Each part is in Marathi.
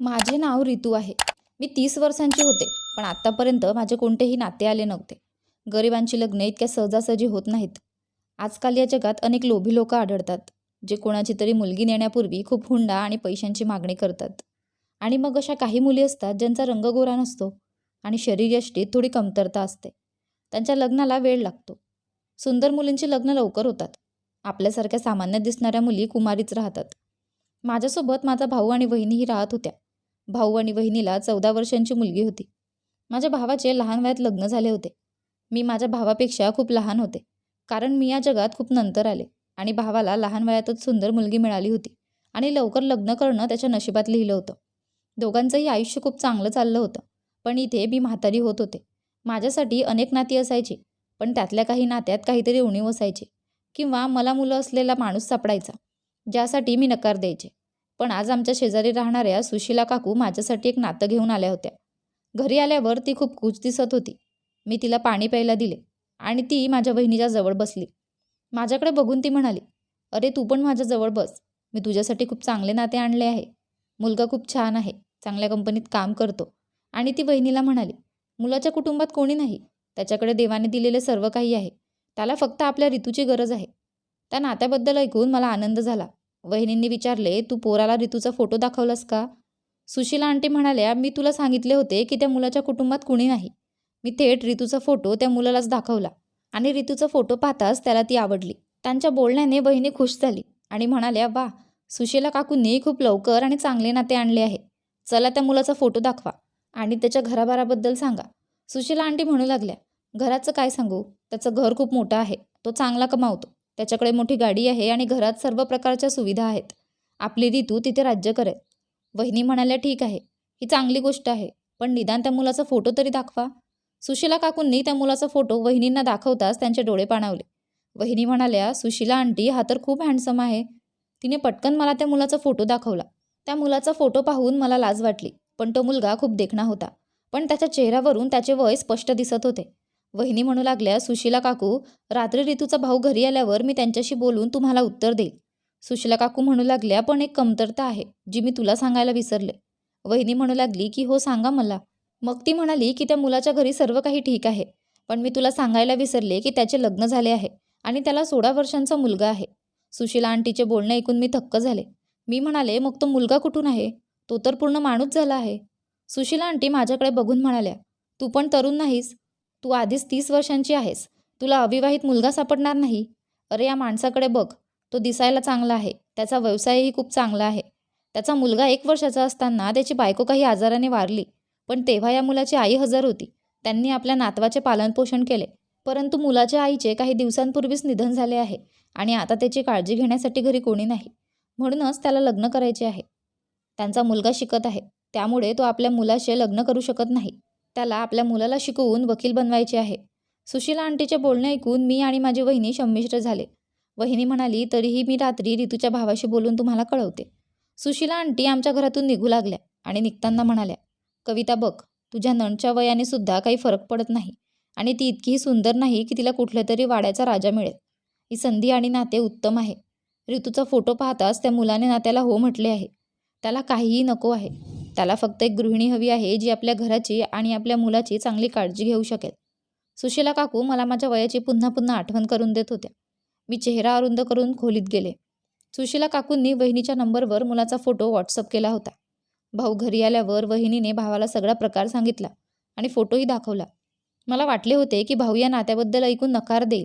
माझे नाव रितू आहे. मी तीस वर्षांची होते पण आत्तापर्यंत माझे कोणतेही नाते आले नव्हते. गरिबांची लग्न इतक्या सहजासहजी होत नाहीत. आजकाल या जगात अनेक लोभी लोक आढळतात जे कोणाची तरी मुलगी नेण्यापूर्वी खूप हुंडा आणि पैशांची मागणी करतात. आणि मग अशा काही मुली असतात ज्यांचा रंग गोरा नसतो आणि शरीरयष्टीत थोडी कमतरता असते. त्यांच्या लग्नाला वेळ लागतो. सुंदर मुलींची लग्न लवकर होतात. आपल्यासारख्या सामान्य दिसणाऱ्या मुली कुमारीच राहतात. माझ्यासोबत माझा भाऊ आणि वहिनीही राहत होत्या. भाऊ आणि वहिनीला चौदा वर्षांची मुलगी होती. माझ्या भावाचे लहान वयात लग्न झाले होते. मी माझ्या भावापेक्षा खूप लहान होते. कारण मी या जगात खूप नंतर आले आणि भावाला लहान वयातच सुंदर मुलगी मिळाली होती आणि लवकर लग्न करणं त्याच्या नशिबात लिहिलं होतं. दोघांचंही आयुष्य खूप चांगलं चाललं होतं पण इथे मी म्हातारी होत होते. माझ्यासाठी अनेक नाती असायची पण त्यातल्या काही नात्यात काहीतरी उणीव असायची किंवा मला मुलं असलेला माणूस सापडायचा ज्यासाठी मी नकार द्यायचे. पण आज आमच्या शेजारी राहणाऱ्या सुशिला काकू माझ्यासाठी एक नातं घेऊन आल्या होत्या. घरी आल्यावर ती खूप खुश दिसत होती. मी तिला पाणी प्यायला दिले आणि ती माझ्या बहिणीच्या जवळ बसली. माझ्याकडे बघून ती म्हणाली अरे तू पण माझ्याजवळ बस. मी तुझ्यासाठी खूप चांगले नाते आणले आहे. मुलगा खूप छान आहे. चांगल्या कंपनीत काम करतो. आणि ती बहिणीला म्हणाली मुलाच्या कुटुंबात कोणी नाही. त्याच्याकडे देवाने दिलेले सर्व काही आहे. त्याला फक्त आपल्या ऋतूची गरज आहे. त्या नात्याबद्दल ऐकून मला आनंद झाला. वहिनींनी विचारले तू पोराला ऋतूचा फोटो दाखवलास का? सुशीला आंटी म्हणाल्या मी तुला सांगितले होते की त्या मुलाच्या कुटुंबात कुणी नाही. मी थेट ऋतूचा फोटो त्या मुलालाच दाखवला आणि ऋतूचा फोटो पाहताच त्याला ती आवडली. त्यांच्या बोलण्याने बहिणी खुश झाली आणि म्हणाल्या वा सुशीला काकूंनी खूप लवकर आणि चांगले नाते आणले आहे. चला त्या मुलाचा फोटो दाखवा आणि त्याच्या घराबाराबद्दल सांगा. सुशीला आंटी म्हणू लागल्या घराचं काय सांगू? त्याचं घर खूप मोठं आहे. तो चांगला कमावतो. त्याच्याकडे मोठी गाडी आहे आणि घरात सर्व प्रकारच्या सुविधा आहेत. आपली ऋतू तिथे राज्य करेल. वहिनी म्हणाल्या ठीक आहे. ही चांगली गोष्ट आहे. पण निदान त्या मुलाचा फोटो तरी दाखवा. सुशीला काकूंनी त्या मुलाचा फोटो वहिनींना दाखवताच त्यांचे डोळे पाणावले. वहिनी म्हणाल्या सुशीला आंटी हा तर खूप हँडसम आहे. तिने पटकन मला त्या मुलाचा फोटो दाखवला. त्या मुलाचा फोटो पाहून मला लाज वाटली पण तो मुलगा खूप देखणा होता. पण त्याच्या चेहऱ्यावरून त्याचे वय स्पष्ट दिसत होते. वहिनी म्हणू लागल्या सुशीला काकू रात्री ऋतूचा भाऊ घरी आल्यावर मी त्यांच्याशी बोलून तुम्हाला उत्तर देईल. सुशीला काकू म्हणू लागल्या पण एक कमतरता आहे जी मी तुला सांगायला विसरले. वहिनी म्हणू लागली की हो सांगा मला. मग ती म्हणाली की त्या मुलाच्या घरी सर्व काही ठीक आहे पण मी तुला सांगायला विसरले की त्याचे लग्न झाले आहे आणि त्याला सोळा वर्षांचा मुलगा आहे. सुशीला आंटीचे बोलणे ऐकून मी थक्क झाले. मी म्हणाले मग तो मुलगा कुठून आहे? तो तर पूर्ण माणूस झाला आहे. सुशीला आंटी माझ्याकडे बघून म्हणाल्या तू पण तरुण नाहीस तू आधीच तीस वर्षांची आहेस. तुला अविवाहित मुलगा सापडणार नाही. अरे या माणसाकडे बघ. तो दिसायला चांगला आहे. त्याचा व्यवसायही खूप चांगला आहे. त्याचा मुलगा एक वर्षाचा असताना त्याची बायको काही आजाराने वारली. पण तेव्हा या मुलाची आई हजर होती. त्यांनी आपल्या नातवाचे पालनपोषण केले. परंतु मुलाच्या आईचे काही दिवसांपूर्वीच निधन झाले आहे आणि आता त्याची काळजी घेण्यासाठी घरी कोणी नाही. म्हणूनच त्याला लग्न करायचे आहे. त्यांचा मुलगा शिकत आहे. त्यामुळे तो आपल्या मुलाशी लग्न करू शकत नाही. त्याला आपल्या मुलाला शिकवून वकील बनवायचे आहे. सुशीला आंटीचे बोलणे ऐकून मी आणि माझी वहिनी संमिश्र झाले. वहिनी म्हणाली तरीही मी रात्री ऋतूच्या भावाशी बोलून तुम्हाला कळवते. सुशीला आंटी आमच्या घरातून निघू लागल्या आणि निघताना म्हणाल्या कविता बघ तुझ्या नणच्या वयाने सुद्धा काही फरक पडत नाही आणि ती इतकीही सुंदर नाही की तिला कुठल्या तरी वाड्याचा राजा मिळेल. ही संधी आणि नाते उत्तम आहे. ऋतूचा फोटो पाहताच त्या मुलाने नात्याला हो म्हटले आहे. त्याला काहीही नको आहे. त्याला फक्त एक गृहिणी हवी आहे जी आपल्या घराची आणि आपल्या मुलाची चांगली काळजी घेऊ शकेल. सुशीला काकू मला माझ्या वयाची पुन्हा पुन्हा आठवण करून देत होत्या. मी चेहरा अरुंद करून खोलीत गेले. सुशीला काकूंनी वहिनीच्या नंबरवर मुलाचा फोटो व्हॉट्सअप केला होता. भाऊ घरी आल्यावर वहिनीने भावाला सगळा प्रकार सांगितला आणि फोटोही दाखवला. मला वाटले होते की भाऊ या नात्याबद्दल ऐकून नकार देईल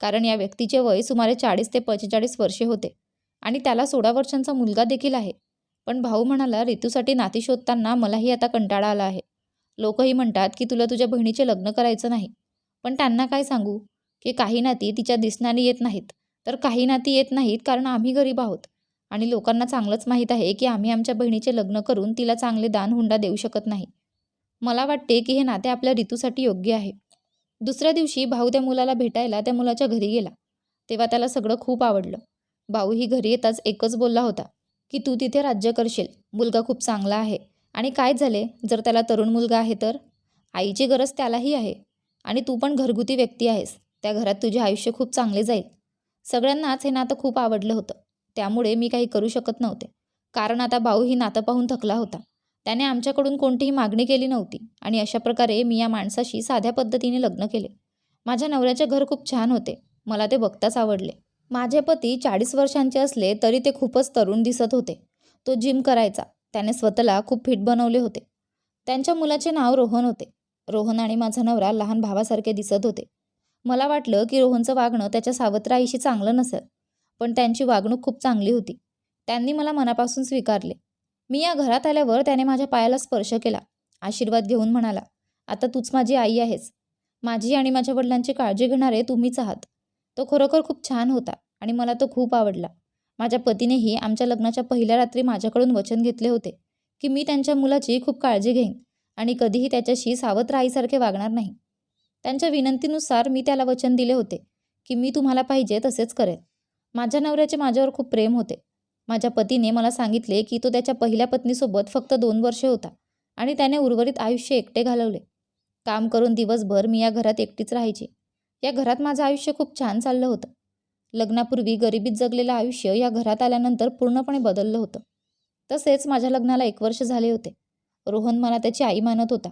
कारण या व्यक्तीचे वय सुमारे चाळीस ते पंचेचाळीस वर्षे होते आणि त्याला सोळा वर्षांचा मुलगा देखील आहे. पण भाऊ म्हणाला ऋतूसाठी नाती शोधताना मलाही आता कंटाळा आला आहे. लोकही म्हणतात की तुला तुझ्या बहिणीचे लग्न करायचं नाही. पण त्यांना काय सांगू? की काही नाती तिच्या दिसण्याने येत नाहीत. तर काही नाती येत नाहीत कारण आम्ही गरीब आहोत. आणि लोकांना चांगलंच माहीत आहे की आम्ही आमच्या बहिणीचे लग्न करून तिला चांगले दान हुंडा देऊ शकत नाही. मला वाटते की हे नाते आपल्या ऋतूसाठी योग्य आहे. दुसऱ्या दिवशी भाऊ त्या मुलाला भेटायला त्या मुलाच्या घरी गेला. तेव्हा त्याला सगळं खूप आवडलं. भाऊ ही घरी येताच एकच बोलला होता. की तू तिथे राज्य करशील. मुलगा खूप चांगला आहे. आणि काय झाले? जर त्याला तरुण मुलगा आहे तर? आईची गरज त्यालाही आहे. आणि तू पण घरगुती व्यक्ती आहेस. त्या घरात तुझे आयुष्य खूप चांगले जाईल. सगळ्यांनाच हे नातं खूप आवडलं होतं. त्यामुळे मी काही करू शकत नव्हते. कारण आता भाऊ ही नातं पाहून थकला होता. त्याने आमच्याकडून कोणतीही मागणी केली नव्हती. आणि अशा प्रकारे मी या माणसाशी साध्या पद्धतीने लग्न केले. माझ्या नवऱ्याचे घर खूप छान होते. मला ते बघताच आवडले. माझे पती चाळीस वर्षांचे असले तरी ते खूपच तरुण दिसत होते. तो जिम करायचा. त्याने स्वतःला खूप फिट बनवले होते. त्यांच्या मुलाचे नाव रोहन होते. रोहन आणि माझा नवरा लहान भावासारखे दिसत होते. मला वाटलं की रोहनचं वागणं त्याच्या सावत्र आईशी चांगलं नसेल पण त्यांची वागणूक खूप चांगली होती. त्यांनी मला मनापासून स्वीकारले. मी या घरात आल्यावर त्याने माझ्या पायाला स्पर्श केला. आशीर्वाद घेऊन म्हणाला आता तूच माझी आई आहेस. माझी आणि माझ्या वडिलांची काळजी घेणारे तुम्हीच आहात. तो खरोखर खूप छान होता आणि मला तो खूप आवडला. माझ्या पतीनेही आमच्या लग्नाच्या पहिल्या रात्री माझ्याकडून वचन घेतले होते की मी त्यांच्या मुलाची खूप काळजी घेईन आणि कधीही त्याच्याशी सावध राहीसारखे वागणार नाही. त्यांच्या विनंतीनुसार मी त्याला वचन दिले होते की मी तुम्हाला पाहिजे तसेच करेन. माझ्या नवऱ्याचे माझ्यावर खूप प्रेम होते. माझ्या पतीने मला सांगितले की तो त्याच्या पहिल्या पत्नीसोबत फक्त दोन वर्षे होता आणि त्याने उर्वरित आयुष्य एकटे घालवले. काम करून दिवसभर मी या घरात एकटीच राहायची. या घरात माझं आयुष्य खूप छान चाललं होतं. लग्नापूर्वी गरिबीत जगलेलं आयुष्य या घरात आल्यानंतर पूर्णपणे बदललं होतं. तसेच माझ्या लग्नाला एक वर्ष झाले होते. रोहन मला त्याची आई मानत होता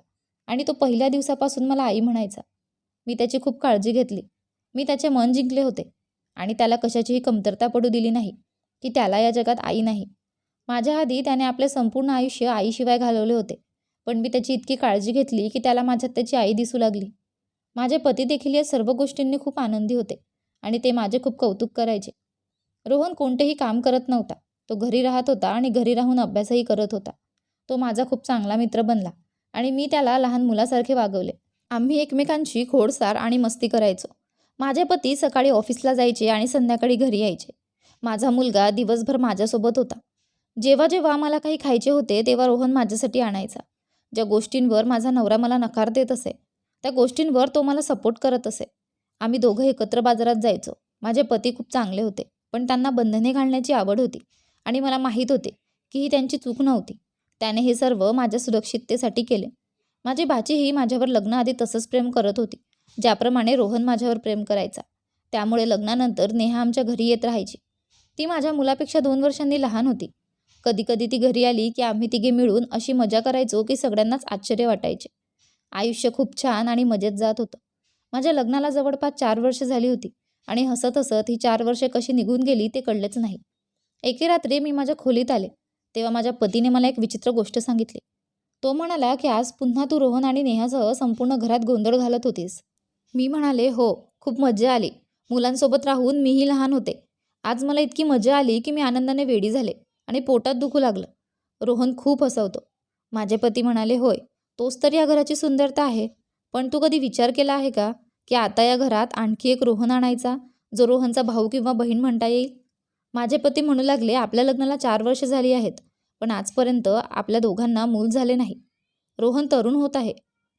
आणि तो पहिल्या दिवसापासून मला आई म्हणायचा. मी त्याची खूप काळजी घेतली. मी त्याचे मन जिंकले होते आणि त्याला कशाचीही कमतरता पडू दिली नाही की त्याला या जगात आई नाही. माझ्या आधी त्याने आपले संपूर्ण आयुष्य आईशिवाय घालवले होते पण मी त्याची इतकी काळजी घेतली की त्याला माझ्यात त्याची आई दिसू लागली. माझे पती देखील या सर्व गोष्टींनी खूप आनंदी होते आणि ते माझे खूप कौतुक करायचे. रोहन कोणतेही काम करत नव्हता. तो घरी राहत होता आणि घरी राहून अभ्यासही करत होता. तो माझा खूप चांगला मित्र बनला आणि मी त्याला लहान मुलासारखे वागवले. आम्ही एकमेकांशी खोडसार आणि मस्ती करायचो. माझे पती सकाळी ऑफिसला जायचे आणि संध्याकाळी घरी यायचे. माझा मुलगा दिवसभर माझ्यासोबत होता. जेव्हा जेव्हा मला काही खायचे होते तेव्हा रोहन माझ्यासाठी आणायचा. ज्या गोष्टींवर माझा नवरा मला नकार देत असे त्या गोष्टींवर तो मला सपोर्ट करत असे. आम्ही दोघं एकत्र बाजारात जायचो. माझे पती खूप चांगले होते पण त्यांना बंधने घालण्याची आवड होती आणि मला माहीत होते की ही त्यांची चूक नव्हती. त्याने हे सर्व माझ्या सुरक्षिततेसाठी केले. माझी भाचीही माझ्यावर लग्नाआधी तसंच प्रेम करत होती ज्याप्रमाणे रोहन माझ्यावर प्रेम करायचा. त्यामुळे लग्नानंतर नेहा आमच्या घरी येत राहायची. ती माझ्या मुलापेक्षा दोन वर्षांनी लहान होती. कधीकधी ती घरी आली की आम्ही तिघे मिळून अशी मजा करायचो की सगळ्यांनाच आश्चर्य वाटायचे. आयुष्य खूप छान आणि मजेत जात होतं. माझ्या लग्नाला जवळपास चार वर्ष झाली होती आणि हसत हसत ही चार वर्षे कशी निघून गेली ते कळलेच नाही. एके रात्री मी माझ्या खोलीत आले तेव्हा माझ्या पतीने मला एक विचित्र गोष्ट सांगितली. तो म्हणाला की आज पुन्हा तू रोहन आणि नेहासह संपूर्ण घरात गोंधळ घालत होतीस. मी म्हणाले हो खूप मजा आली. मुलांसोबत राहून मीही लहान होते. आज मला इतकी मजा आली की मी आनंदाने वेडी झाले आणि पोटात दुखू लागलं. रोहन खूप हसवतो. माझे पती म्हणाले होय तोच तर या घराची सुंदरता आहे. पण तू कधी विचार केला आहे का की आता या घरात आणखी एक रोहन आणायचा जो रोहनचा भाऊ किंवा बहीण म्हणता येईल? माझे पती म्हणू लागले आपल्या लग्नाला चार वर्ष झाली आहेत पण आजपर्यंत आपल्या दोघांना मूल झाले नाही. रोहन तरुण होत आहे.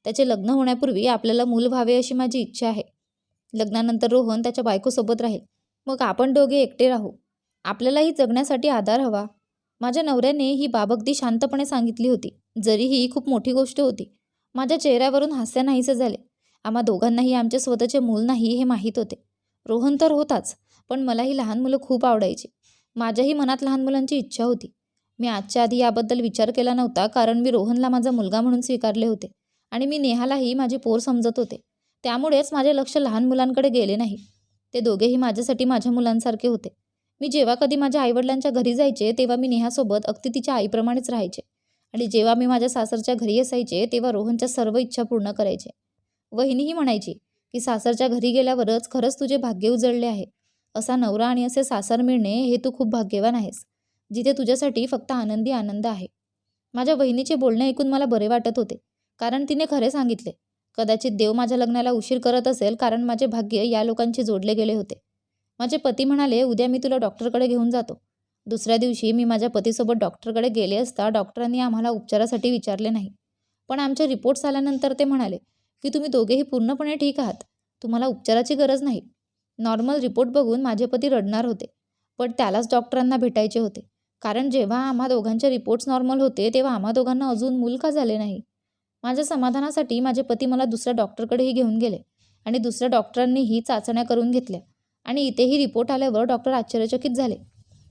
त्याचे लग्न होण्यापूर्वी आपल्याला मूल व्हावे अशी माझी इच्छा आहे. लग्नानंतर रोहन त्याच्या बायकोसोबत राहील. मग आपण दोघे एकटे राहू. आपल्यालाही जगण्यासाठी आधार हवा. माझ्या नवऱ्याने ही बाब अगदी शांतपणे सांगितली होती. जरी ही खूप मोठी गोष्ट होती माझ्या चेहऱ्यावरून हास्य नाहीसे झाले. आम्हा दोघांनाही आमचे स्वतःचे मूल नाही हे माहीत होते. रोहन तर होताच पण मलाही लहान मुलं खूप आवडायची. माझ्याही मनात लहान मुलांची इच्छा होती. मी आजच्या आधी याबद्दल विचार केला नव्हता कारण मी रोहनला माझा मुलगा म्हणून स्वीकारले होते आणि मी नेहालाही माझी पोर समजत होते. त्यामुळेच माझे लक्ष लहान मुलांकडे गेले नाही. ते दोघेही माझ्यासाठी माझ्या मुलांसारखे होते. मी जेव्हा कधी माझ्या आईवडिलांच्या घरी जायचे तेव्हा मी नेहासोबत अगदी तिच्या आईप्रमाणेच राहायचे. आणि जेव्हा मी माझ्या सासरच्या घरी असायचे तेव्हा रोहनच्या सर्व इच्छा पूर्ण करायचे. वहिनीही म्हणायची की सासरच्या घरी गेल्यावरच खरंच तुझे भाग्य उजळले आहे. असा नवरा आणि असे सासर मिळणे हे तू खूप भाग्यवान आहेस जिथे तुझ्यासाठी फक्त आनंदी आनंद आहे. माझ्या वहिनीचे बोलणे ऐकून मला बरे वाटत होते कारण तिने खरे सांगितले. कदाचित देव माझ्या लग्नाला उशीर करत असेल कारण माझे भाग्य या लोकांशी जोडले गेले होते. माझे पती म्हणाले उद्या मी तुला डॉक्टरकडे घेऊन जातो. दुसऱ्या दिवशी मी माझ्या पतीसोबत डॉक्टरकडे गेले असता डॉक्टरांनी आम्हाला उपचारासाठी विचारले नाही. पण आमचे रिपोर्ट्स आल्यानंतर ते म्हणाले की तुम्ही दोघेही पूर्णपणे ठीक आहात. तुम्हाला उपचाराची गरज नाही. नॉर्मल रिपोर्ट बघून माझे पती रडणार होते. पण त्यालाच डॉक्टरांना भेटायचे होते. कारण जेव्हा आम्हा दोघांचे रिपोर्ट्स नॉर्मल होते तेव्हा आम्हा दोघांना अजून मूल का झाले नाही? माझ्या समाधानासाठी माझे पती मला दुसऱ्या डॉक्टरकडेही घेऊन गेले आणि दुसऱ्या डॉक्टरांनीही चाचण्या करून घेतल्या आणि इथेही रिपोर्ट आल्यावर डॉक्टर आश्चर्यचकित झाले.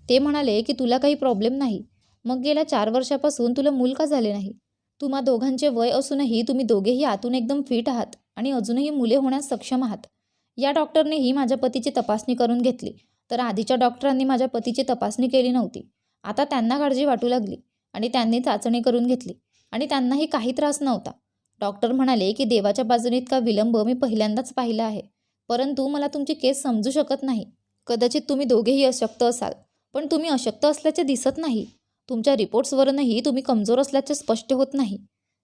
ते म्हणाले की तुला काही प्रॉब्लेम नाही. मग गेल्या चार वर्षापासून तुला मूल का झाले नाही. तुम्हा दोघांचे वय असूनही तुम्ही दोघेही आतून एकदम फिट आहात आणि अजूनही मुले होण्यास सक्षम आहात. या डॉक्टरनेही माझ्या पतीची तपासणी करून घेतली. तर आधीच्या डॉक्टरांनी माझ्या पतीची तपासणी केली नव्हती. आता त्यांना काळजी वाटू लागली आणि त्यांनी चाचणी करून घेतली आणि त्यांनाही काही त्रास नव्हता. डॉक्टर म्हणाले की देवाच्या बाजूने इतका विलंब मी पहिल्यांदाच पाहिला आहे. परंतु मला तुमची केस समजू शकत नाही. कदाचित तुम्ही दोघेही अशक्त असाल. पण तुम्ही अशक्त असल्याचे दिसत नाही. तुमच्या रिपोर्ट्सवरूनही तुम्ही कमजोर असल्याचे स्पष्ट होत नाही.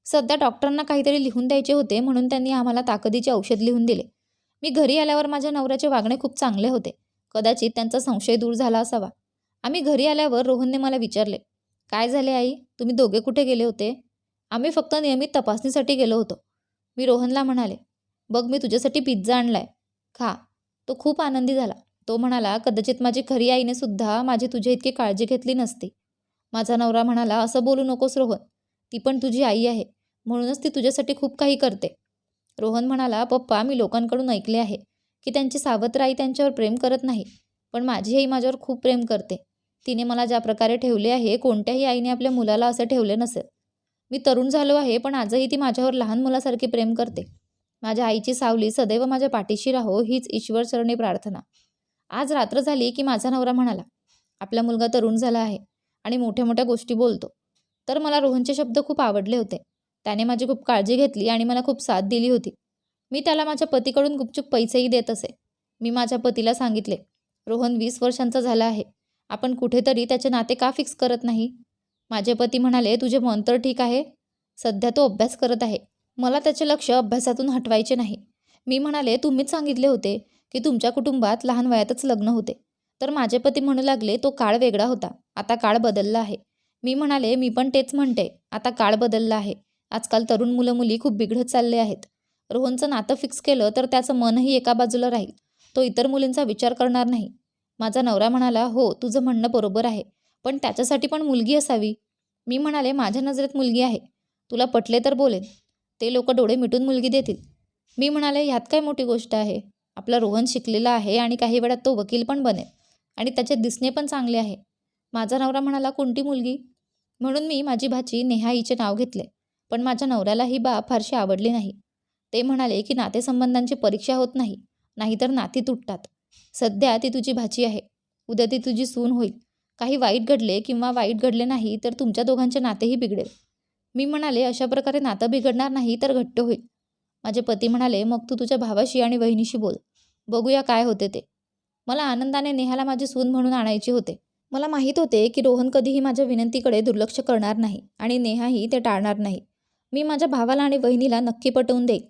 सध्या डॉक्टरांना काहीतरी लिहून द्यायचे होते म्हणून त्यांनी आम्हाला ताकदीचे औषध लिहून दिले. मी घरी आल्यावर माझ्या नवऱ्याचे वागणे खूप चांगले होते. कदाचित त्यांचा संशय दूर झाला असावा. आम्ही घरी आल्यावर रोहनने मला विचारले काय झाले आई? तुम्ही दोघे कुठे गेले होते? आम्ही फक्त नियमित तपासणीसाठी गेलो होतो. मी रोहनला म्हणाले बघ मी तुझ्यासाठी पिझ्झा आणलाय. खा. तो खूप आनंदी झाला. तो म्हणाला कदाचित माझी खरी आईने सुद्धा माझी तुझ्या इतकी काळजी घेतली नसती. माझा नवरा म्हणाला असं बोलू नकोस रोहन. ती पण तुझी आई आहे. म्हणूनच ती तुझ्यासाठी खूप काही करते. रोहन म्हणाला पप्पा मी लोकांकडून ऐकले आहे की त्यांची सावत्र आई त्यांच्यावर प्रेम करत नाही पण माझी आई माझ्यावर खूप प्रेम करते. तिने मला ज्या प्रकारे ठेवले आहे कोणत्याही आईने आपल्या मुलाला असे ठेवले नसेल. मी तरुण झालो आहे पण आजही ती माझ्यावर लहान मुलासारखी प्रेम करते. माझ्या आईची सावली सदैव माझ्या पाठीशी राहो हीच ईश्वरचरणी प्रार्थना. आज रात्र झाली की माझा नवरा म्हणाला आपला मुलगा तरुण झाला आहे आणि मोठ्या मोठ्या गोष्टी बोलतो. तर मला रोहनचे शब्द खूप आवडले होते. त्याने माझी खूप काळजी घेतली आणि मला खूप साथ दिली होती. मी त्याला माझ्या पतीकडून गुपचूप पैसेही देत असे. मी माझ्या पतीला सांगितले रोहन वीस वर्षांचा झाला आहे. आपण कुठेतरी त्याचे नाते का फिक्स करत नाही? माझे पती म्हणाले तुझे मन तर ठीक आहे. सध्या तो अभ्यास करत आहे. मला त्याचे लक्ष अभ्यासातून हटवायचे नाही. मी म्हणाले तुम्हीच सांगितले होते की तुमच्या कुटुंबात लहान वयातच लग्न होते. तर माझे पती म्हणू लागले तो काळ वेगळा होता. आता काळ बदलला आहे. मी म्हणाले मी पण तेच म्हणते. आता काळ बदलला आहे. आजकाल तरुण मुलं मुली खूप बिघडत चालले आहेत. रोहनचं नातं फिक्स केलं तर त्याचं मनही एका बाजूला राहील. तो इतर मुलींचा विचार करणार नाही. माझा नवरा म्हणाला हो तुझं म्हणणं बरोबर आहे. पण त्याच्यासाठी पण मुलगी असावी. मी म्हणाले माझ्या नजरेत मुलगी आहे. तुला पटले तर बोलेन. ते लोक डोळे मिटून मुलगी देतील. मी म्हणाले ह्यात काय मोठी गोष्ट आहे? आपला रोहन शिकलेला आहे आणि काही वेळात तो वकील पण बनेल. आणि त्याचे दिसणे पण चांगले आहे. माझा नवरा म्हणाला कोणती मुलगी? म्हणून मी माझी भाची नेहाईचे नाव घेतले. पण माझ्या नवऱ्याला ही बाब फारशी आवडली नाही. ते म्हणाले की नातेसंबंधांची परीक्षा होत नाही नाहीतर नाती तुटतात. सध्या ती तुझी भाची आहे. उद्या ती तुझी सून होईल. काही वाईट घडले किंवा वाईट घडले नाही तर तुमच्या दोघांचे नातेही बिघडेल. मी म्हणाले अशा प्रकारे नातं बिघडणार नाही तर घट्ट होईल. माझे पती म्हणाले मग तू तुझ्या भावाशी आणि वहिनीशी बोल. बघूया काय होते ते. मला आनंदाने नेहाला माझी सून म्हणून आणायची होते. मला माहीत होते की रोहन कधीही माझ्या विनंतीकडे दुर्लक्ष करणार नाही आणि नेहाही ते टाळणार नाही. मी माझ्या भावाला आणि बहिणीला नक्की पटवून देईल.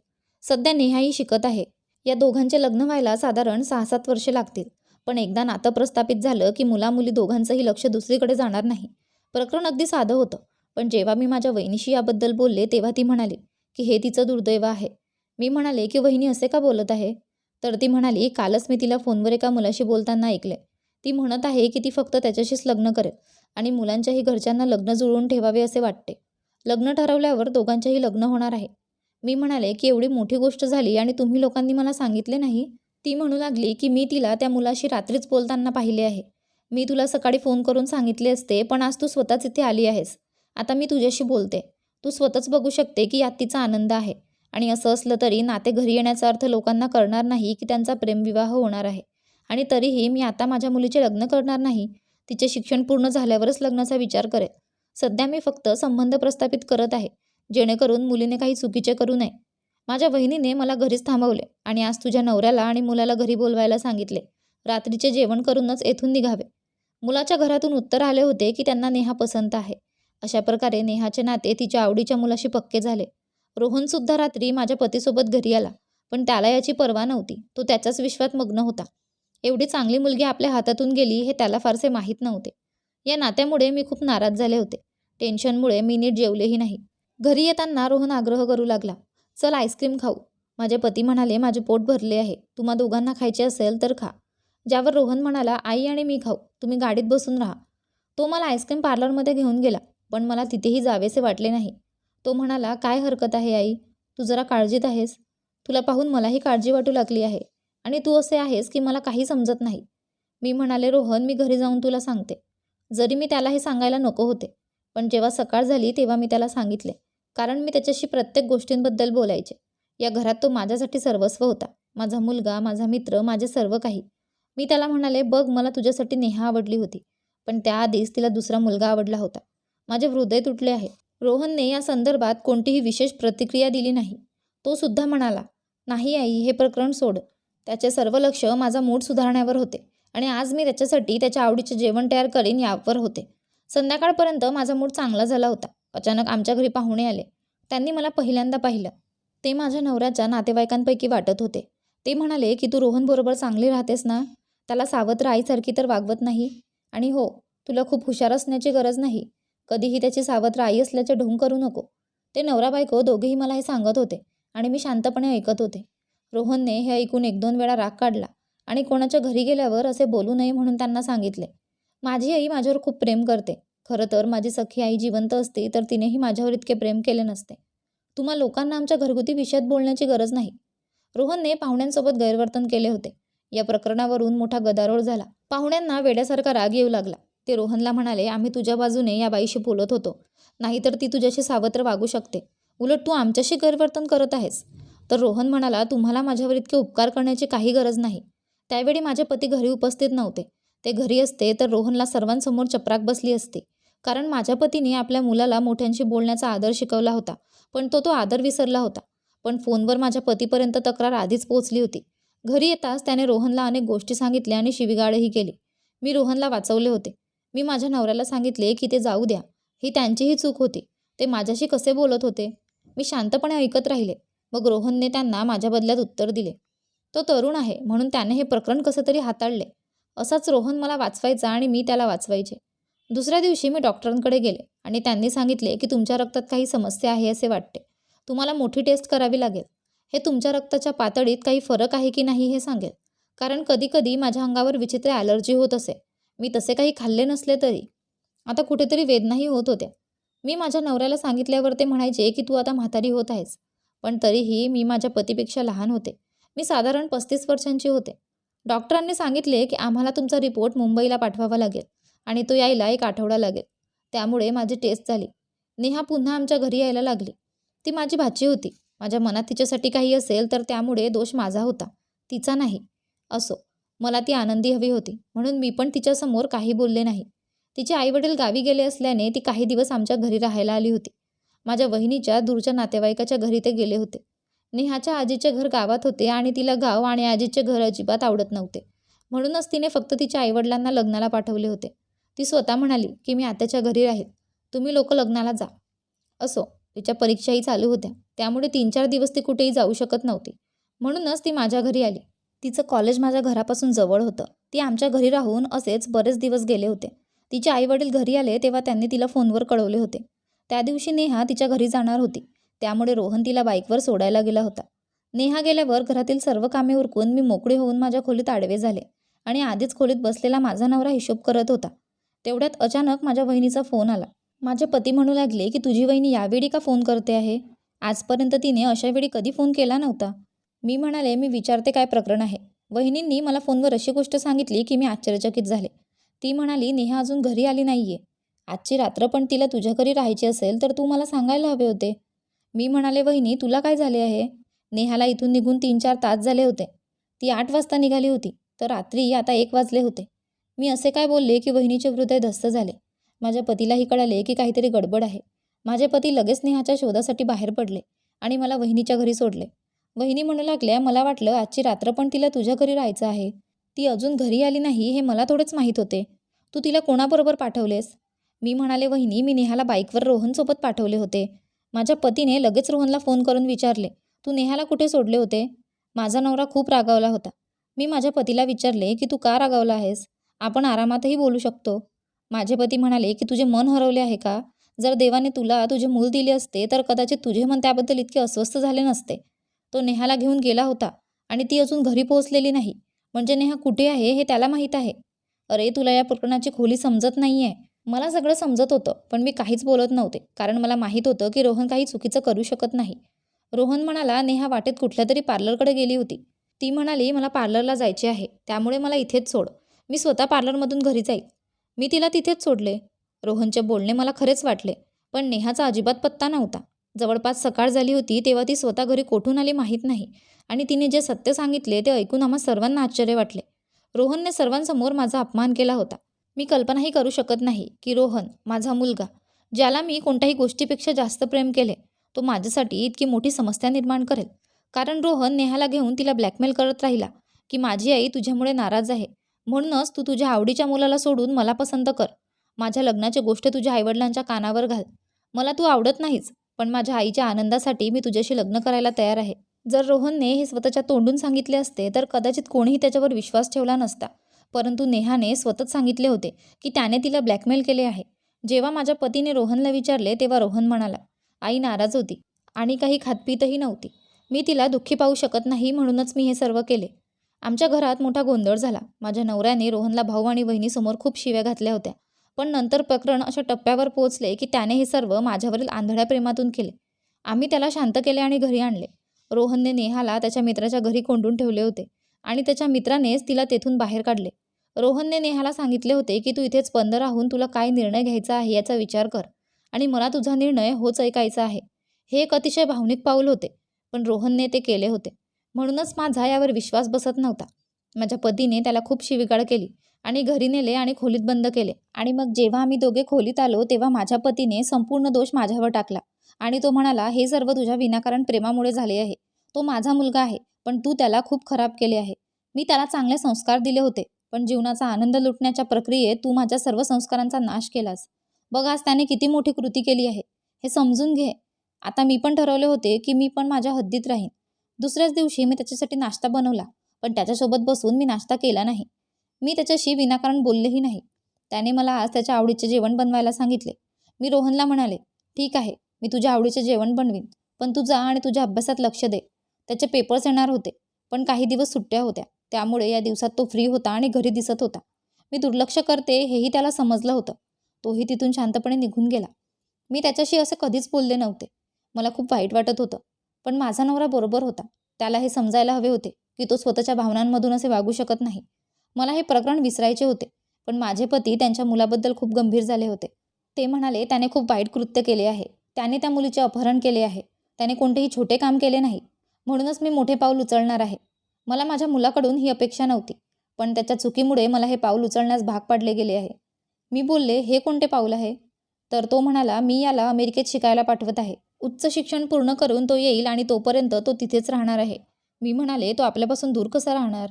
सध्या नेहाही शिकत आहे. या दोघांचे लग्न व्हायला साधारण सहा सात वर्षे लागतील. पण एकदा नातं प्रस्थापित झालं की मुलामुली दोघांचंही लक्ष दुसरीकडे जाणार नाही. प्रकरण अगदी साधं होतं. पण जेव्हा मी माझ्या वहिनीशी याबद्दल बोलले तेव्हा ती म्हणाली की हे तिचं दुर्दैव आहे. मी म्हणाले की वहिनी असे का बोलत आहे? तर ती म्हणाली कालच मी तिला फोनवर एका मुलाशी बोलताना ऐकले. ती म्हणत आहे की ती फक्त त्याच्याशीच लग्न करेल आणि मुलांच्याही घरच्यांना लग्न जुळवून ठेवावे असे वाटते. लग्न ठरवल्यावर दोघांचेही लग्न होणार आहे. मी म्हणाले की एवढी मोठी गोष्ट झाली आणि तुम्ही लोकांनी मला सांगितले नाही? ती म्हणू लागली की मी तिला त्या मुलाशी रात्रीच बोलताना पाहिले आहे. मी तुला सकाळी फोन करून सांगितले असते पण आज तू स्वतःच इथे आली आहेस. आता मी तुझ्याशी बोलते. तू स्वतःच बघू शकते की यात तिचा आनंद आहे. आणि असं असलं तरी नाते घरी येण्याचा अर्थ लोकांना कळणार नाही की त्यांचा प्रेमविवाह होणार आहे. आणि तरीही मी आता माझ्या मुलीचे लग्न करणार नाही तिचे शिक्षण पूर्ण झाल्यावरच लग्नाचा विचार करेल. सध्या मी फक्त संबंध प्रस्थापित करत आहे जेणेकरून मुलीने काही चुकीचे करू नये. माझ्या वहिनीने मला घरीच थांबवले आणि आज तुझ्या नवऱ्याला आणि मुलाला घरी बोलवायला सांगितले. रात्रीचे जेवण करूनच येथून निघावे. मुलाच्या घरातून उत्तर आले होते की त्यांना नेहा पसंत आहे. अशा प्रकारे नेहाचे नाते तिच्या आवडीच्या मुलाशी पक्के झाले. रोहनसुद्धा रात्री माझ्या पतीसोबत घरी आला पण त्याला याची पर्वा नव्हती. तो त्याच्याच विश्वात मग्न होता. एवढी चांगली मुलगी आपल्या हातातून गेली हे त्याला फारसे माहीत नव्हते. या नात्यामुळे मी खूप नाराज झाले होते. टेन्शनमुळे मी नीट जेवलेही नाही. घरी येताना रोहन आग्रह करू लागला चल आईस्क्रीम खाऊ. माझे पती म्हणाले माझे पोट भरले आहे. तुम्हा दोघांना खायचे असेल तर खा. ज्यावर रोहन म्हणाला आई आणि मी खाऊ. तुम्ही गाडीत बसून राहा. तो मला आईस्क्रीम पार्लरमध्ये घेऊन गेला पण मला तिथेही जावेसे वाटले नाही. तो म्हणाला काय हरकत आहे आई? तू जरा काळजीत आहेस. तुला पाहून मलाही काळजी वाटू लागली आहे. आणि तू असे आहेस की मला काही समजत नाही. मी म्हणाले रोहन मी घरी जाऊन तुला सांगते. जरी मी त्याला हे सांगायला नको होते पण जेव्हा सकाळ झाली तेव्हा मी त्याला सांगितले. कारण मी त्याच्याशी प्रत्येक गोष्टींबद्दल बोलायचे. या घरात तो माझ्यासाठी सर्वस्व होता. माझा मुलगा माझा मित्र माझे सर्व काही. मी त्याला म्हणाले बघ मला तुझ्यासाठी नेहा आवडली होती. पण त्याआधीच तिला दुसरा मुलगा आवडला होता. माझे हृदय तुटले आहे. रोहनने या संदर्भात कोणतीही विशेष प्रतिक्रिया दिली नाही. तो सुद्धा म्हणाला नाही आई हे प्रकरण सोड. त्याचे सर्व लक्ष माझा मूड सुधारण्यावर होते आणि आज मी त्याच्यासाठी त्याच्या आवडीचे जेवण तयार करीन यावर होते. संध्याकाळपर्यंत माझा मूड चांगला झाला होता. अचानक आमच्या घरी पाहुणे आले. त्यांनी मला पहिल्यांदा पाहिलं. ते माझ्या नवऱ्याच्या नातेवाईकांपैकी वाटत होते. ते म्हणाले की तू रोहनबरोबर चांगली राहतेस ना? त्याला सावत्र आईसारखी तर वागवत नाही? आणि हो तुला खूप हुशार असण्याची गरज नाही. कधीही त्याची सावत्र आई असल्याचे ढोंग करू नको. ते नवरा बायको दोघेही मला हे सांगत होते आणि मी शांतपणे ऐकत होते. रोहनने हे ऐकून एक दोन वेळा राग काढला आणि कोणाच्या घरी गेल्यावर असे बोलू नये म्हणून त्यांना सांगितले. माझी आई माझ्यावर खूप प्रेम करते. खरं तर माझी सखी आई जिवंत असती तर तिनेही माझ्यावर इतके प्रेम केले नसते. तुम्हा लोकांना आमच्या घरगुती विषयात बोलण्याची गरज नाही. रोहनने पाहुण्यांसोबत गैरवर्तन केले होते. या प्रकरणावरून मोठा गदारोळ झाला. पाहुण्यांना वेड्यासारखा राग येऊ लागला. ते रोहनला म्हणाले आम्ही तुझ्या बाजूने या बाईशी बोलत होतो. नाहीतर ती तुझ्याशी सावत्र वागू शकते. उलट तू आमच्याशी गैरवर्तन करत आहेस. तर रोहन म्हणाला तुम्हाला माझ्यावर इतके उपकार करण्याची काही गरज नाही. त्यावेळी माझे पती घरी उपस्थित नव्हते. ते घरी असते तर रोहनला सर्वांसमोर चपराक बसली असते. कारण माझ्या पतीने आपल्या मुलाला मोठ्यांशी बोलण्याचा आदर शिकवला होता. पण तो तो आदर विसरला होता. पण फोनवर माझ्या पतीपर्यंत तक्रार आधीच पोहोचली होती. घरी येताच त्याने रोहनला अनेक गोष्टी सांगितल्या आणि शिविगाळही केली. मी रोहनला वाचवले होते. मी माझ्या नवऱ्याला सांगितले की ते जाऊ द्या. ही त्यांचीही चूक होती. ते माझ्याशी कसे बोलत होते? मी शांतपणे ऐकत राहिले. मग रोहनने त्यांना माझ्या बदल्यात उत्तर दिले. तो तरुण आहे म्हणून त्याने हे प्रकरण कसं तरी हाताळले. असाच रोहन मला वाचवायचा आणि मी त्याला वाचवायचे. दुसऱ्या दिवशी मी डॉक्टरांकडे गेले आणि त्यांनी सांगितले की तुमच्या रक्तात काही समस्या आहे असे वाटते. तुम्हाला मोठी टेस्ट करावी लागेल. हे तुमच्या रक्ताच्या पातळीत काही फरक आहे की नाही हे सांगेल. कारण कधीकधी माझ्या अंगावर विचित्र ॲलर्जी होत असे. मी तसे काही खाल्ले नसले तरी. आता कुठेतरी वेदनाही होत होत्या. मी माझ्या नवऱ्याला सांगितल्यावर ते म्हणायचे की तू आता म्हातारी होत आहेस. पण तरीही मी माझ्या पतीपेक्षा लहान होते. मी साधारण पस्तीस वर्षांची होते. डॉक्टरांनी सांगितले की आम्हाला तुमचा रिपोर्ट मुंबईला पाठवावा लागेल आणि तो यायला एक आठवडा लागेल. त्यामुळे माझी टेस्ट झाली. नेहा पुन्हा आमच्या घरी यायला लागली. ती माझी भाची होती. माझ्या मनात तिच्यासाठी काही असेल तर त्यामुळे दोष माझा होता. तिचा नाही. असो. मला ती आनंदी हवी होती. म्हणून मी पण तिच्यासमोर काही बोलले नाही. तिचे आईवडील गावी गेले असल्याने ती काही दिवस आमच्या घरी राहायला आली होती. माझ्या वहिनीच्या दूरच्या नातेवाईकाच्या घरी ते गेले होते. नेहाच्या आजीचे घर गावात होते आणि तिला गाव आणि आजीचे घर अजिबात आवडत नव्हते. म्हणूनच तिने फक्त तिच्या आईवडिलांना लग्नाला पाठवले होते. ती स्वतः म्हणाली की मी आत्याच्या घरी राहील. तुम्ही लोक लग्नाला जा. असो तिच्या परीक्षाही चालू होत्या. त्यामुळे तीन चार दिवस ती कुठेही जाऊ शकत नव्हती. म्हणूनच ती माझ्या घरी आली. तिचं कॉलेज माझ्या घरापासून जवळ होतं. ती आमच्या घरी राहून असेच बरेच दिवस गेले होते. तिचे आईवडील घरी आले तेव्हा त्यांनी तिला फोनवर कळवले होते. त्या दिवशी नेहा तिच्या घरी जाणार होती. त्यामुळे रोहन तिला बाईकवर सोडायला गेला होता. नेहा गेल्यावर घरातील सर्व कामे उरकून मी मोकळी होऊन माझ्या खोलीत आडवे झाले आणि आधीच खोलीत बसलेला माझा नवरा हिशोब करत होता. तेवढ्यात अचानक माझ्या वहिनीचा फोन आला. माझे पती म्हणू लागले की तुझी वहिनी यावेळी का फोन करते आहे? आजपर्यंत तिने अशावेळी कधी फोन केला नव्हता? मी म्हणाले मी विचारते काय प्रकरण आहे? वहिनींनी मला फोनवर अशी गोष्ट सांगितली की मी आश्चर्यचकित झाले. ती म्हणाली नेहा अजून घरी आली नाही आहे आजची रात्र पण तिला तुझ्या घरी राहायची असेल तर तू मला सांगायला हवे होते. मी म्हणाले वहिनी तुला काय झाले आहे? नेहाला इथून निघून तीन चार तास झाले होते. ती आठ वाजता निघाली होती तर रात्री आता एक वाजले होते. मी असे काय बोलले की वहिनीचे हृदय धस्त झाले. माझ्या पतीलाही कळाले की काहीतरी गडबड आहे. माझे पती लगेच नेहाच्या शोधासाठी बाहेर पडले आणि मला वहिनीच्या घरी सोडले. वहिनी म्हणू लागल्या मला वाटलं आजची रात्र पण तिला तुझ्या घरी राहायचं आहे. ती अजून घरी आली नाही हे मला थोडेच माहीत होते. तू तिला कोणाबरोबर पाठवलेस? मी म्हणाले वहिनी मी नेहाला बाईकवर रोहनसोबत पाठवले होते. माझ्या पतीने लगेच रोहनला फोन करून विचारले तू नेहाला कुठे सोडले होते? माझा नवरा खूप रागावला होता. मी माझ्या पतीला विचारले की तू का रागावला आहेस? आपण आरामातही बोलू शकतो. माझे पती म्हणाले की तुझे मन हरवले आहे का? जर देवाने तुला तुझे मूल दिले असते तर कदाचित तुझे मन त्याबद्दल इतके अस्वस्थ झाले नसते. तो नेहाला घेऊन गेला होता आणि ती अजून घरी पोहोचलेली नाही. म्हणजे नेहा कुठे आहे हे त्याला माहीत आहे. अरे तुला या प्रकरणाची खोली समजत नाही आहे मला सगळं समजत होतं पण मी काहीच बोलत नव्हते कारण मला माहीत होतं की रोहन काही चुकीचं करू शकत नाही. रोहन म्हणाला नेहा वाटेत कुठल्या तरी पार्लरकडे गेली होती. ती म्हणाली मला पार्लरला जायचे आहे त्यामुळे मला इथेच सोड. मी स्वतः पार्लरमधून घरी जाईल. मी तिला तिथेच सोडले. रोहनचे बोलणे मला खरेच वाटले पण नेहाचा अजिबात पत्ता नव्हता. जवळपास सकाळ झाली होती तेव्हा ती स्वतः घरी कोठून आली माहीत नाही. आणि तिने जे सत्य सांगितले ते ऐकून आम्हा सर्वांना आश्चर्य वाटले. रोहनने सर्वांसमोर माझा अपमान केला होता. मी कल्पनाही करू शकत नाही की रोहन माझा मुलगा ज्याला मी कोणत्याही गोष्टीपेक्षा जास्त प्रेम केले तो माझ्यासाठी इतकी मोठी समस्या निर्माण करेल. कारण रोहन नेहाला घेऊन तिला ब्लॅकमेल करत राहिला की माझी आई तुझ्यामुळे नाराज आहे. म्हणूनच तू तुझ्या आवडीच्या मुलाला सोडून मला पसंत कर. माझ्या लग्नाची गोष्ट तुझ्या आईवडिलांच्या कानावर घाल. मला तू आवडत नाहीच पण माझ्या आईच्या आनंदासाठी मी तुझ्याशी लग्न करायला तयार आहे. जर रोहनने हे स्वतःच्या तोंडून सांगितले असते तर कदाचित कोणीही त्याच्यावर विश्वास ठेवला नसता. परंतु नेहाने स्वतःच सांगितले होते की त्याने तिला ब्लॅकमेल केले आहे. जेव्हा माझ्या पतीने रोहनला विचारले तेव्हा रोहन म्हणाला आई नाराज होती आणि काही खातपीतही नव्हती. मी तिला दुःखी पाहू शकत नाही म्हणूनच मी हे सर्व केले. आमच्या घरात मोठा गोंधळ झाला. माझ्या नवऱ्याने रोहनला भाऊ आणि बहिणीसमोर खूप शिव्या घातल्या होत्या. पण नंतर प्रकरण अशा टप्प्यावर पोहोचले की त्याने हे सर्व माझ्यावरील आंधळ्या प्रेमातून केले. आम्ही त्याला शांत केले आणि घरी आणले. रोहनने नेहाला त्याच्या मित्राच्या घरी कोंडून ठेवले होते आणि त्याच्या मित्रानेच तिला तेथून बाहेर काढले. रोहनने नेहाला सांगितले होते की तू इथेच बंद राहून तुला काय निर्णय घ्यायचा आहे याचा विचार कर आणि मला तुझा निर्णय होच ऐकायचा आहे. हे एक अतिशय भावनिक पाऊल होते पण रोहनने ते केले होते. म्हणूनच माझा यावर विश्वास बसत नव्हता. माझ्या पतीने त्याला खूप शिविगाळ केली. आणि घरी नेले आणि खोलीत बंद केले. आणि मग जेव्हा आम्ही दोघे खोलीत आलो तेव्हा माझ्या पतीने संपूर्ण दोष माझ्यावर टाकला. आणि तो म्हणाला हे सर्व तुझ्या विनाकारण प्रेमामुळे झाले आहे. तो माझा मुलगा आहे पण तू त्याला खूप खराब केले आहे. मी त्याला चांगले संस्कार दिले होते पण जीवनाचा आनंद लुटण्याच्या प्रक्रियेत तू माझ्या सर्व संस्कारांचा नाश केलास. बघ आज त्याने किती मोठी कृती केली आहे. हे समजून घे. आता मी पण ठरवले होते की मी पण माझ्या हद्दीत राहीन. दुसऱ्याच दिवशी मी त्याच्यासाठी नाश्ता बनवला पण त्याच्यासोबत बसून मी नाश्ता केला नाही. मी त्याच्याशी विनाकारण बोललेही नाही. त्याने मला आज त्याच्या आवडीचे जेवण बनवायला सांगितले. मी रोहनला म्हणाले ठीक आहे मी तुझ्या आवडीचे जेवण बनवीन पण तू जा आणि तुझ्या अभ्यासात लक्ष दे. त्याचे पेपर्स येणार होते पण काही दिवस सुट्ट्या होत्या. त्यामुळे या दिवसात तो फ्री होता आणि घरी दिसत होता. मी दुर्लक्ष करते हेही त्याला समजलं होतं. तोही तिथून शांतपणे निघून गेला. मी त्याच्याशी असं कधीच बोलले नव्हते. मला खूप वाईट वाटत होतं पण माझा नवरा बरोबर होता. त्याला हे समजायला हवे होते की तो स्वतःच्या भावनांमधून असे वागू शकत नाही. मला हे प्रकरण विसरायचे होते पण माझे पती त्यांच्या मुलाबद्दल खूप गंभीर झाले होते. ते म्हणाले त्याने खूप वाईट कृत्य केले आहे. त्याने त्या मुलीचे अपहरण केले आहे. त्याने कोणतेही छोटे काम केले नाही. म्हणूनच मी मोठे पाऊल उचलणार आहे. मला माझ्या मुलाकडून ही अपेक्षा नव्हती पण त्याच्या चुकीमुळे मला हे पाऊल उचलण्यास भाग पाडले गेले आहे. मी बोलले हे कोणते पाऊल आहे? तर तो म्हणाला मी याला अमेरिकेत शिकायला पाठवत आहे. उच्च शिक्षण पूर्ण करून तो येईल आणि तोपर्यंत तो तिथेच राहणार आहे. मी म्हणाले तो आपल्यापासून दूर कसा राहणार?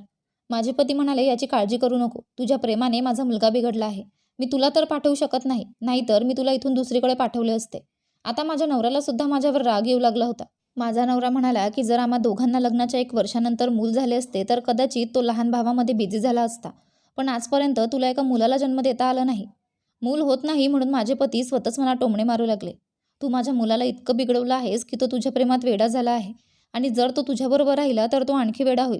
माझे पती म्हणाले याची काळजी करू नको. तुझ्या प्रेमाने माझा मुलगा बिघडला आहे. मी तुला तर पाठवू शकत नाही. नाहीतर मी तुला इथून दुसरीकडे पाठवले असते. आता माझ्या नवऱ्याला सुद्धा माझ्यावर राग येऊ लागला होता. माझा नवरा म्हणाला की जर आम्हा दोघांना लग्नाच्या एक वर्षानंतर मूल झाले असते तर कदाचित तो लहान भावामध्ये बिझी झाला असता. पण आजपर्यंत तुला एका मुलाला जन्म देता आला नाही. मूल होत नाही म्हणून माझे पती स्वतःच मला टोमणे मारू लागले. तू माझ्या मुलाला इतकं बिघडवलं आहेस की तो तुझ्या प्रेमात वेडा झाला आहे. आणि जर तो तुझ्याबरोबर राहिला तर तो आणखी वेडा होईल.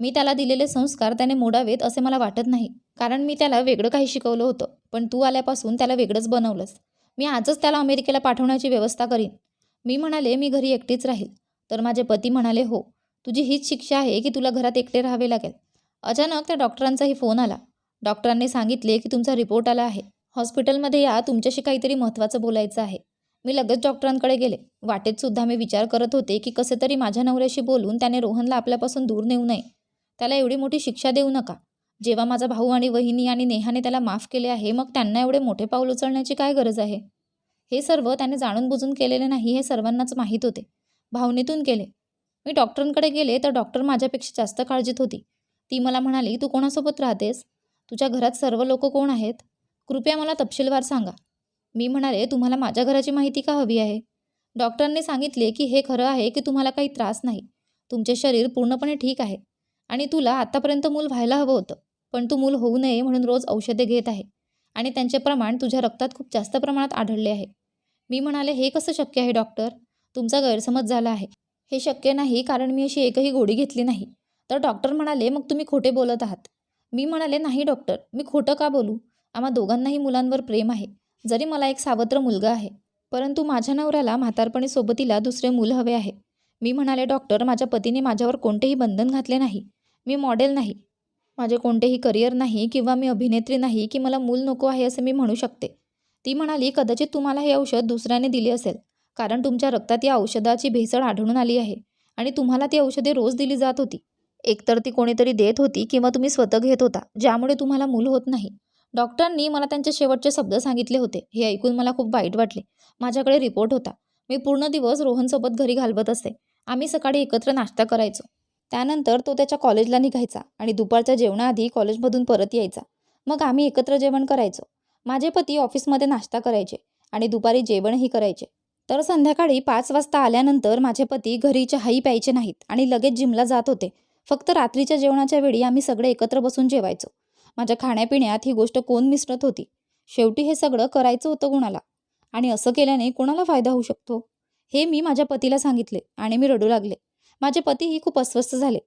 मी त्याला दिलेले संस्कार त्याने मोडावेत असे मला वाटत नाही. कारण मी त्याला वेगळं काही शिकवलं होतं. पण तू आल्यापासून त्याला वेगळंच बनवलंस. मी आजच त्याला अमेरिकेला पाठवण्याची व्यवस्था करीन. मी म्हणाले मी घरी एकटीच राहील. तर माझे पती म्हणाले हो तुझी हीच शिक्षा आहे की तुला घरात एकटे राहावे लागेल. अचानक त्या डॉक्टरांचाही फोन आला. डॉक्टरांनी सांगितले की तुमचा रिपोर्ट आला आहे. हॉस्पिटलमध्ये या तुमच्याशी काहीतरी महत्त्वाचं बोलायचं आहे. मी लगेच डॉक्टरांकडे गेले. वाटेत सुद्धा मी विचार करत होते की कसे तरी माझ्या नवऱ्याशी बोलून त्याने रोहनला आपल्यापासून दूर नेऊ नये. त्याला एवढी मोठी शिक्षा देऊ नका. जेव्हा माझा भाऊ आणि वहिनी आणि नेहाने त्याला माफ केले आहे मग त्यांना एवढे मोठे पाऊल उचलण्याची काय गरज आहे? हे सर्व त्याने जाणून बुजून केलेले नाही हे सर्वांनाच माहीत होते. भावनेतून केले. मी डॉक्टरांकडे गेले तर डॉक्टर माझ्यापेक्षा जास्त काळजीत होती. ती मला म्हणाली तू कोणासोबत राहतेस? तुझ्या घरात सर्व लोक कोण आहेत? कृपया मला तपशीलवार सांगा. मी म्हणाले तुम्हाला माझ्या घराची माहिती का हवी आहे? डॉक्टरांनी सांगितले की हे खरं आहे की तुम्हाला काही त्रास नाही. तुमचे शरीर पूर्णपणे ठीक आहे. आणि तुला आत्तापर्यंत मूल व्हायला हवं होतं पण तू मूल होऊ नये म्हणून रोज औषधे घेत आहे आणि त्यांचे प्रमाण तुझ्या रक्तात खूप जास्त प्रमाणात आढळले आहे. मी म्हणाले हे कसं शक्य आहे डॉक्टर? तुमचा गैरसमज झाला आहे. हे शक्य नाही कारण मी अशी एकही गोळी घेतली नाही. तर डॉक्टर म्हणाले मग तुम्ही खोटे बोलत आहात. मी म्हणाले नाही डॉक्टर. मी खोटं का बोलू? आम्हा दोघांनाही मुलांवर प्रेम आहे. जरी मला एक सावत्र मुलगा आहे परंतु माझ्या नवऱ्याला म्हातारपणी सोबतीला दुसरे मूल हवे आहे. मी म्हणाले डॉक्टर माझ्या पतीने माझ्यावर कोणतेही बंधन घातले नाही. मी मॉडेल नाही. माझे कोणतेही करिअर नाही किंवा मी अभिनेत्री नाही की मला मूल नको आहे असे मी म्हणू शकते. ती म्हणाली कदाचित तुम्हाला हे औषध दुसऱ्याने दिले असेल कारण तुमच्या रक्तात या औषधाची भेसळ आढळून आली आहे आणि तुम्हाला ती औषधे रोज दिली जात होती. एकतर ती कोणीतरी देत होती किंवा तुम्ही स्वतः घेत होता ज्यामुळे तुम्हाला मूल होत नाही. डॉक्टरांनी मला त्यांचे शेवटचे शब्द सांगितले होते. हे ऐकून मला खूप वाईट वाटले. माझ्याकडे रिपोर्ट होता. मी पूर्ण दिवस रोहनसोबत घरी घालवत असे. आम्ही सकाळी एकत्र नाश्ता करायचो. त्यानंतर तो त्याच्या कॉलेजला निघायचा आणि दुपारच्या जेवणाआधी कॉलेजमधून परत यायचा. मग आम्ही एकत्र जेवण करायचो. माझे पती ऑफिसमध्ये नाश्ता करायचे आणि दुपारी जेवणही करायचे. तर संध्याकाळी पाच वाजता आल्यानंतर माझे पती घरी चहाही प्यायचे नाहीत आणि लगेच जिमला जात होते. फक्त रात्रीच्या जेवणाच्या वेळी आम्ही सगळे एकत्र बसून जेवायचो. माझ्या खाण्यापिण्यात ही गोष्ट कोण मिसळत होती? शेवटी हे सगळं करायचं होतं कुणाला? आणि असं केल्याने कोणाला फायदा होऊ शकतो? हे मी माझ्या पतीला सांगितले आणि मी रडू लागले. माझे पतीही खूप अस्वस्थ झाले.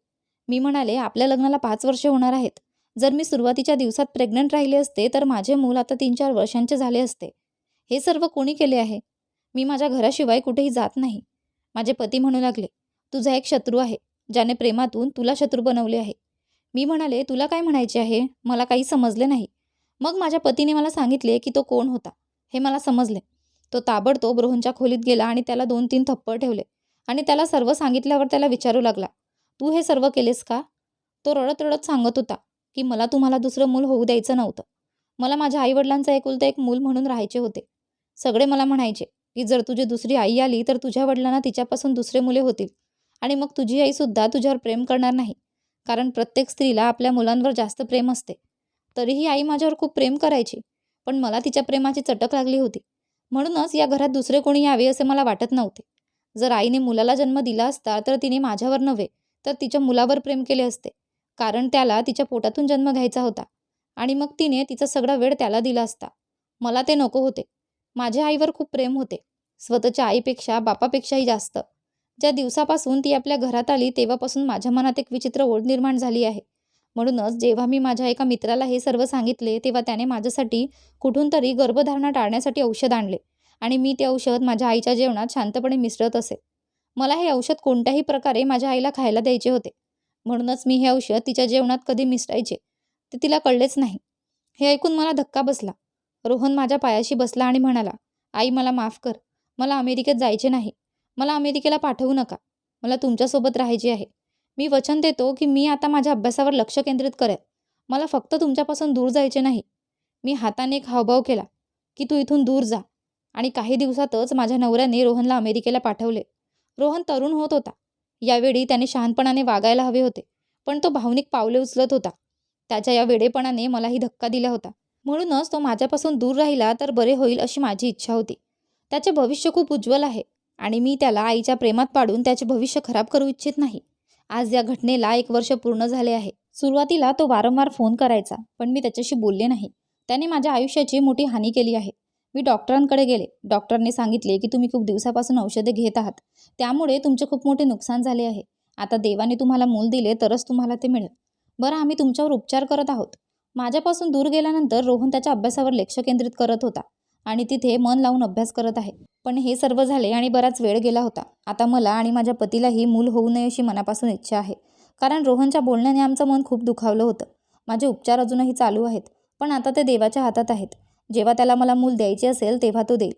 मी म्हणाले आपल्या लग्नाला पाच वर्ष होणार आहेत. जर मी सुरुवातीच्या दिवसात प्रेग्नंट राहिले असते तर माझे मूल आता तीन चार वर्षांचे झाले असते. हे सर्व कोणी केले आहे? मी माझ्या घराशिवाय कुठेही जात नाही. माझे पती म्हणू लागले तुझा एक शत्रू आहे ज्याने प्रेमातून तुला शत्रू बनवले आहे. मी म्हणाले तुला काय म्हणायचे आहे? मला काही समजले नाही. मग माझ्या पतीने मला सांगितले की तो कोण होता? हे मला समजले. तो ताबडतोब रोहनच्या खोलीत गेला आणि त्याला दोन तीन थप्पड ठेवले. आणि त्याला सर्व सांगितल्यावर त्याला विचारू लागला तू हे सर्व केलेस का? तो रडत रडत सांगत होता की मला तुम्हाला दुसरं मूल होऊ द्यायचं नव्हतं. मला माझ्या आईवडिलांचं एकुलतं एक मूल म्हणून राहायचे होते. सगळे मला म्हणायचे की जर तुझी दुसरी आई आली तर तुझ्या वडिलांना तिच्यापासून दुसरे मुले होतील आणि मग तुझी आईसुद्धा तुझ्यावर प्रेम करणार नाही कारण प्रत्येक स्त्रीला आपल्या मुलांवर जास्त प्रेम असते. तरीही आई माझ्यावर खूप प्रेम करायची पण मला तिच्या प्रेमाची चटक लागली होती. म्हणूनच या घरात दुसरे कोणी यावे असे मला वाटत नव्हते. जर आईने मुलाला जन्म दिला असता तर तिने माझ्यावर नव्हे तर तिच्या मुलावर प्रेम केले असते. कारण त्याला तिच्या पोटातून जन्म घ्यायचा होता आणि मग तिने तिचा सगळा वेळ त्याला दिला असता. मला ते नको होते. माझ्या आईवर खूप प्रेम होते. स्वतःच्या आईपेक्षा बापापेक्षाही जास्त. ज्या दिवसापासून ती आपल्या घरात आली तेव्हापासून माझ्या मनात एक विचित्र ओढ निर्माण झाली आहे. म्हणूनच जेव्हा मी माझ्या एका मित्राला हे सर्व सांगितले तेव्हा त्याने माझ्यासाठी कुठून तरी गर्भधारणा टाळण्यासाठी औषध आणले. आणि मी ते औषध माझ्या आईच्या जेवणात शांतपणे मिसळत असे. मला हे औषध कोणत्याही प्रकारे माझ्या आईला खायला द्यायचे होते. म्हणूनच मी हे औषध तिच्या जेवणात कधी मिसळायचे ते तिला कळलेच नाही. हे ऐकून मला धक्का बसला. रोहन माझ्या पायाशी बसला आणि म्हणाला आई मला माफ कर. मला अमेरिकेत जायचे नाही. मला अमेरिकेला पाठवू नका. मला तुमच्यासोबत राहायचे आहे. मी वचन देतो की मी आता माझ्या अभ्यासावर लक्ष केंद्रित करेल. मला फक्त तुमच्यापासून दूर जायचे नाही. मी हाताने एक हावभाव केला की तू इथून दूर जा. आणि काही दिवसातच माझ्या नवऱ्याने रोहनला अमेरिकेला पाठवले. रोहन तरुण होत होता. यावेळी त्याने शहाणपणाने वागायला हवे होते पण तो भावनिक पावले उचलत होता. त्याच्या या वेडेपणाने मलाही धक्का दिला होता. म्हणूनच तो माझ्यापासून दूर राहिला तर बरे होईल अशी माझी इच्छा होती. त्याचे भविष्य खूप उज्ज्वल आहे आणि मी त्याला आईच्या प्रेमात पाडून त्याचे भविष्य खराब करू इच्छित नाही. आज या घटनेला एक वर्ष पूर्ण झाले आहे. सुरुवातीला तो वारंवार फोन करायचा पण मी त्याच्याशी बोलले नाही. त्याने माझ्या आयुष्याची मोठी हानी केली आहे. मी डॉक्टरांकडे गेले. डॉक्टरने सांगितले की तुम्ही खूप दिवसापासून औषधे घेत आहात. त्यामुळे तुमचे खूप मोठे नुकसान झाले आहे. आता देवाने तुम्हाला मूल दिले तरच तुम्हाला ते मिळेल. बरं आम्ही तुमच्यावर उपचार करत आहोत. माझ्यापासून दूर गेल्यानंतर रोहन त्याच्या अभ्यासावर लक्ष केंद्रित करत होता आणि तिथे मन लावून अभ्यास करत आहे. पण हे सर्व झाले आणि बराच वेळ गेला होता. आता मला आणि माझ्या पतीलाही मूल होऊ नये अशी मनापासून इच्छा आहे. कारण रोहनच्या बोलण्याने आमचं मन खूप दुखावलं होतं. माझे उपचार अजूनही चालू आहेत. पण आता ते देवाच्या हातात आहेत. जेव्हा त्याला मला मूल द्यायचे असेल तेव्हा तो देईल.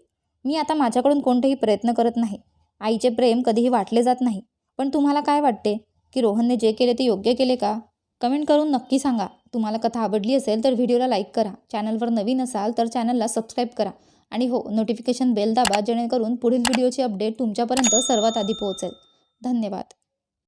मी आता माझ्याकडून कोणतेही प्रयत्न करत नाही. आईचे प्रेम कधीही वाटले जात नाही. पण तुम्हाला काय वाटते? की रोहनने जे केले ते योग्य केले का? कमेंट करून नक्की सांगा. तुम्हाला कथा आवडली असेल तर व्हिडिओला लाईक करा. चॅनलवर नवीन असाल तर चॅनलला सबस्क्राईब करा. आणि हो नोटिफिकेशन बेल दाबा जेणेकरून पुढील व्हिडिओची अपडेट तुमच्यापर्यंत सर्वात आधी पोहोचेल. धन्यवाद.